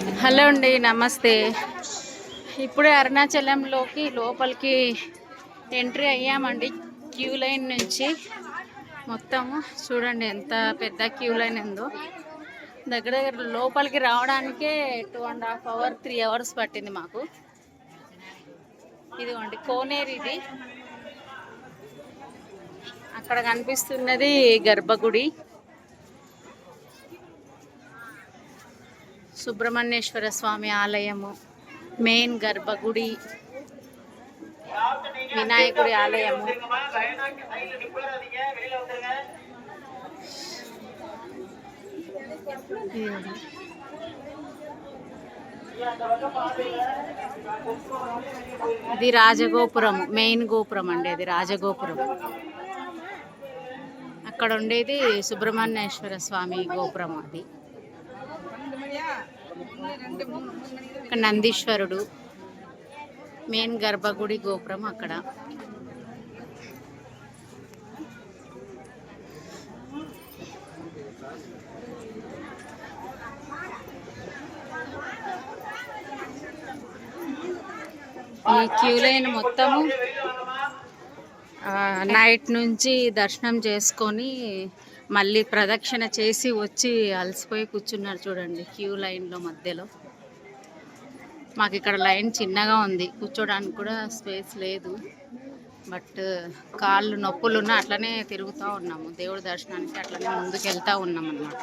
Hello అండి నమస్తే. ఇప్పుడే అరుణాచలంలోకి లోపలికి ఎంట్రీ అయ్యామండి. క్యూ లైన్ నుంచి మొత్తము. చూడండి ఎంత పెద్ద క్యూ లైన్ ఉందో. దగ్గర దగ్గర లోపలికి రావడానికే two and half hour three hours పట్టింది మాకు. ఇదిగోండి కోనేరు ఇది. అక్కడ కనిపిస్తున్నది గర్భగుడి. సుబ్రహ్మణ్యేశ్వర స్వామి ఆలయము మెయిన్ గర్భగుడి వినాయకుడి ఆలయము. ఇది రాజగోపురం మెయిన్ గోపురం అండి అది రాజగోపురం. అక్కడ ఉండేది సుబ్రహ్మణ్యేశ్వర స్వామి గోపురం అది. ఇక్కడ నందీశ్వరుడు మెయిన్ గర్భగుడి గోపురం అక్కడ. ఈ క్యూ లైన్ మొత్తము ఆ, నైట్ నుంచి దర్శనం చేసుకొని మళ్ళీ ప్రదక్షిణ చేసి వచ్చి అలసిపోయి కూర్చున్నారు చూడండి క్యూ లైన్లో మధ్యలో. మాకు ఇక్కడ లైన్ చిన్నగా ఉంది కూర్చోడానికి కూడా స్పేస్ లేదు. బట్ కాళ్ళు నొప్పులు ఉన్నా అట్లనే తిరుగుతూ ఉన్నాము. దేవుడి దర్శనానికి అట్లనే ముందుకు వెళ్తూ ఉన్నాం అన్నమాట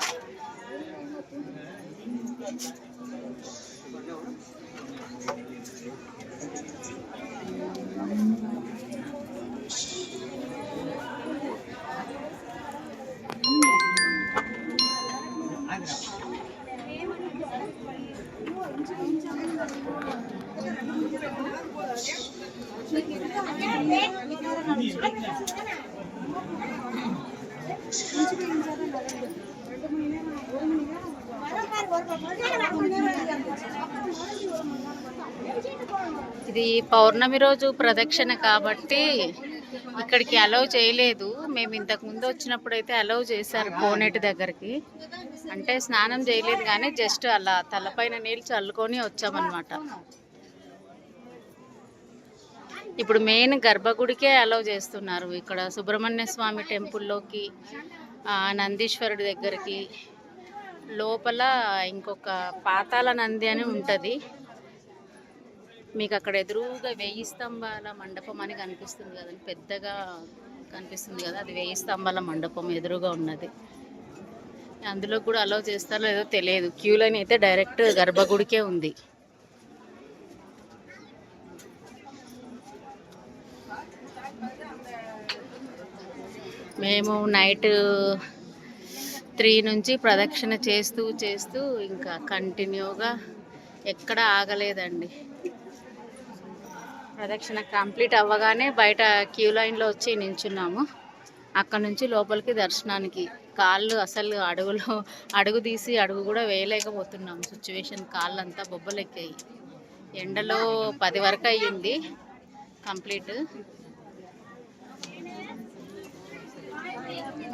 ఇది పౌర్ణమి రోజు ప్రదక్షిణ కాబట్టి ఇక్కడికి అలౌ చేయలేదు. మేము ఇంతకు ముందు వచ్చినప్పుడు అయితే అలౌ చేశారు కోనేటి దగ్గరికి. అంటే స్నానం చేయలేదు కానీ జస్ట్ అలా తలపైన నీళ్ళు చల్లుకొని వచ్చామన్నమాట. ఇప్పుడు మెయిన్ గర్భగుడికే అలౌ చేస్తున్నారు. ఇక్కడ సుబ్రహ్మణ్య స్వామి టెంపుల్లోకి నందీశ్వరుడి దగ్గరికి. లోపల ఇంకొక పాతాల నంది అని ఉంటుంది. మీకు అక్కడ ఎదురుగా వెయ్యి స్తంభాల మండపం అని కనిపిస్తుంది కదండి. పెద్దగా కనిపిస్తుంది కదా అది వెయ్యి స్తంభాల మండపం ఎదురుగా ఉన్నది. అందులో కూడా అలౌ చేస్తారో లేదో తెలియదు. క్యూ లైన్ అయితే డైరెక్ట్ గర్భగుడికే ఉంది. మేము నైట్ త్రీ నుంచి ప్రదక్షిణ చేస్తూ చేస్తూ ఇంకా కంటిన్యూగా ఎక్కడ ఆగలేదండి. ప్రదక్షిణ కంప్లీట్ అవ్వగానే బయట క్యూ లైన్లో వచ్చి నించున్నాము. అక్కడ నుంచి లోపలికి దర్శనానికి కాళ్ళు అసలు అడుగులో అడుగు తీసి అడుగు కూడా వేయలేకపోతున్నాము. సిచ్యువేషన్ కాళ్ళు అంతా బొబ్బలెక్కాయి. ఎండలో పది వరకు అయ్యింది కంప్లీట్.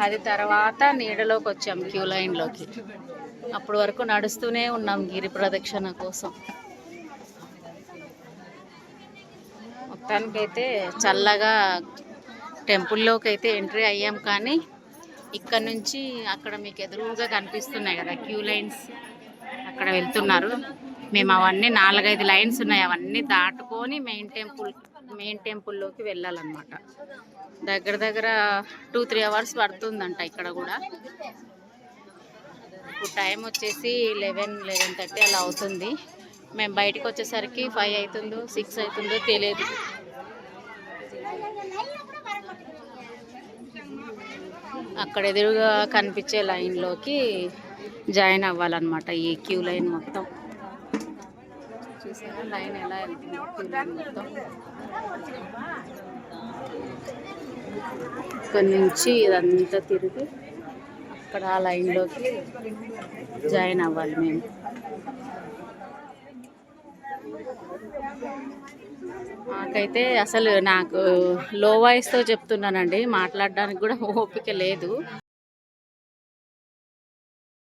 అది తర్వాత నీడలోకి వచ్చాం క్యూ లైన్లోకి. అప్పటి వరకు నడుస్తూనే ఉన్నాం గిరి ప్రదక్షిణ కోసం. మొత్తానికైతే చల్లగా టెంపుల్లోకి అయితే ఎంట్రీ అయ్యాం కానీ ఇక్కడ నుంచి అక్కడ మీకు ఎదురుగా కనిపిస్తున్నాయి కదా క్యూ లైన్స్. అక్కడ వెళ్తున్నారు. మేము అవన్నీ నాలుగైదు లైన్స్ ఉన్నాయి. అవన్నీ దాటుకొని మెయిన్ టెంపుల్ మెయిన్ టెంపుల్లోకి వెళ్ళాలన్నమాట. దగ్గర దగ్గర టూ త్రీ అవర్స్ పడుతుందంట ఇక్కడ కూడా. ఇప్పుడు టైం వచ్చేసి లెవెన్ లెవెన్ థర్టీ అలా అవుతుంది. మేము బయటకు వచ్చేసరికి ఫైవ్ అవుతుందో సిక్స్ అవుతుందో తెలియదు. అక్కడ ఎదురుగా కనిపించే లైన్లోకి జాయిన్ అవ్వాలన్నమాట ఈ క్యూ లైన్ మొత్తం. చూసారా లైన్ ఎలా వెళ్తుంది క్యూ లైన్ మొత్తం. ఇక్కడ నుంచి ఇదంతా తిరిగి అక్కడ ఆ లైన్లోకి జాయిన్ అవ్వాలి మేము. నాకైతే అసలు నాకు లో వాయిస్తో చెప్తున్నానండి. మాట్లాడడానికి కూడా ఓపిక లేదు.